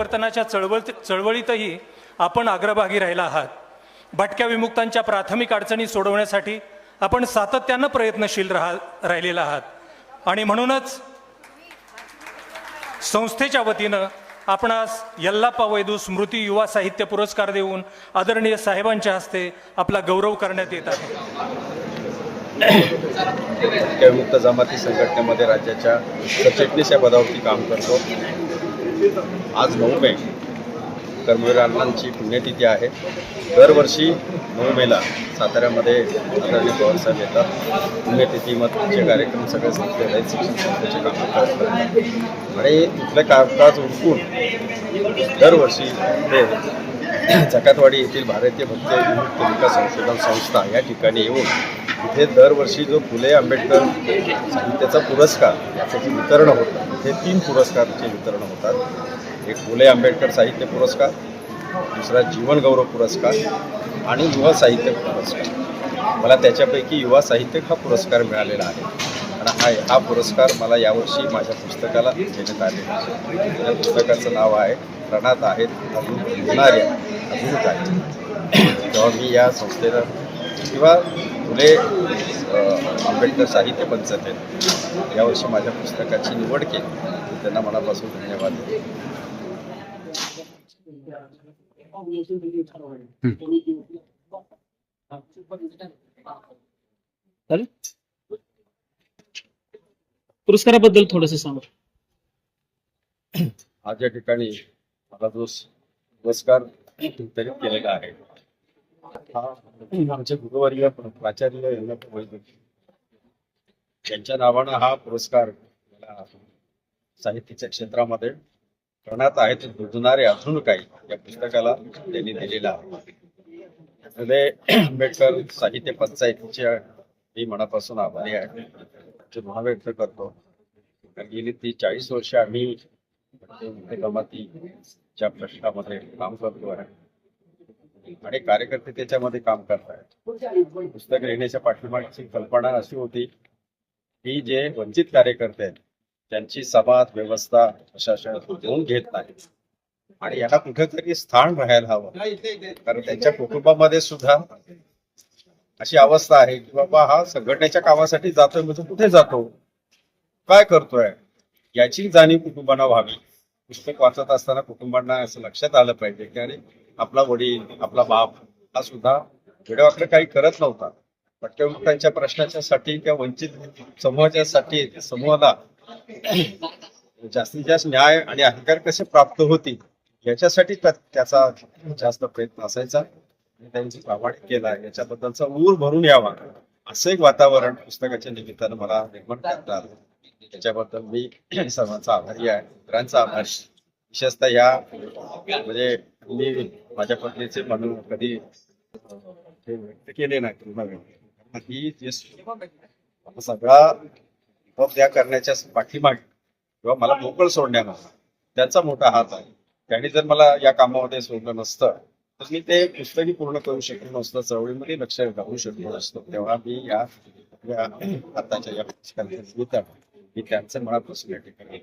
परिवर्तनाच्या चळवळ चळवळीतही आपण अग्रभागी राहिला आहात. भटक्या विमुक्तांच्या प्राथमिक अडचणी सोडवण्यासाठी आपण सातत्यानं प्रयत्नशील राहा राहिलेला आहात. आणि म्हणूनच संस्थेच्या वतीनं आपणास यल्लाप्पा वैदू स्मृती युवा साहित्य पुरस्कार देऊन आदरणीय साहेबांच्या हस्ते आपला गौरव करण्यात येत आहे. विमुक्त जमाती संघटनेमध्ये राज्याच्या सरचिटणीस या पदावरती काम करतो. आज नऊ मे. कर्मवीर अण्णांची पुण्यतिथी आहे. दरवर्षी नऊ मेला साताऱ्यामध्ये आदरणीय पवारसाहेब येतात. पुण्यतिथीमधचे कार्यक्रम सगळे संस्थेत आहेत. शिक्षण संस्थेचे कामकाज आणि तिथले कामकाज उरकून दरवर्षी ते जकातवाडी येथील भारतीय भक्त विमुक्त विकास संशोधन संस्था या ठिकाणी येऊन इथे दरवर्षी जो फुले आंबेडकर साहित्याचा पुरस्कार याचं वितरण होतं इथे तीन पुरस्कारचे वितरण होतात. एक फुले आंबेडकर साहित्य पुरस्कार दुसरा जीवनगौरव पुरस्कार आणि युवा साहित्य पुरस्कार. मला त्याच्यापैकी युवा साहित्यिक हा पुरस्कार मिळालेला आहे. आणि हा हा पुरस्कार मला यावर्षी माझ्या पुस्तकाला देण्यात आलेला आहे. या पुस्तकाचं नाव आहे प्रणात आहेत अजून येणाऱ्या अजून काय. तेव्हा मी या संस्थेला किंवा फुले आंबेडकर साहित्य पंचायत यावर्षी माझ्या पुस्तकाची निवड केली. त्यांना मनापासून धन्यवाद. पुरस्काराबद्दल थोडस सांगा. आज या ठिकाणी मला जो पुरस्कार वितरित केलेला आहे आमचे गुरुवर्य प्राचार्य यांच्या नावानं हा पुरस्कार साहित्याच्या क्षेत्रामध्ये करण्यात आहे ते दुजणारे अजून काही या पुस्तकाला त्यांनी दिलेला आहे. आंबेडकर साहित्य पंचायतीच्या मी मनापासून आभारी आहे. ते व्यक्त करतो. गेली ती चाळीस वर्ष आम्ही जमातीच्या प्रश्नामध्ये काम करतो आहे. आणि कार्यकर्ते त्याच्यामध्ये काम करतायत. पुस्तक लिहिण्याच्या पाठीमागची कल्पना अशी होती की जे वंचित कार्यकर्ते आहेत त्यांची समाज व्यवस्था प्रशासन देऊन घेत नाही आणि याला कुठेतरी स्थान राहायला हवं. कारण त्यांच्या कुटुंबामध्ये सुद्धा अशी अवस्था आहे की बाबा हा संघटनेच्या कामासाठी जातोय म्हणजे कुठे जातो? काय करतोय? याची जाणीव कुटुंबांना व्हावी. पुस्तक वाचत असताना कुटुंबांना असं लक्षात आलं पाहिजे की अरे आपला वडील आपला बाप हा सुद्धा वेळेवाकडे काही करत नव्हता. पट्टविमुक्तांच्या प्रश्नाच्या साठी किंवा वंचित समूहाच्या साठी समूहाला जास्तीत जास्त न्याय आणि अधिकार कसे प्राप्त होतील याच्यासाठी त्याचा जास्त प्रयत्न असायचा. त्यांनी प्रामाणिक केला. याच्याबद्दलचा ऊर भरून यावा. असं एक वातावरण पुस्तकाच्या निमित्तानं मला निर्माण करता आलं. त्याच्याबद्दल मी सर्वांचा आभारी आहे. मित्रांचा आभार. विशेषतः या म्हणजे मी माझ्या पत्नीचे म्हणून कधी केले नाही ही जे सगळा त्या करण्याच्या पाठीमागे किंवा मला मोकळ सोडण्यामागे त्याचा मोठा हात आहे. त्यांनी जर मला या कामामध्ये सोडलं नसतं तर मी ते पुस्तकही पूर्ण करू शकलो नसतं चळवळीमध्ये लक्ष राहू शकलो नसतो. तेव्हा मी या आताच्या या पुस्तकांचं मी त्यांचं मनापासून या ठिकाणी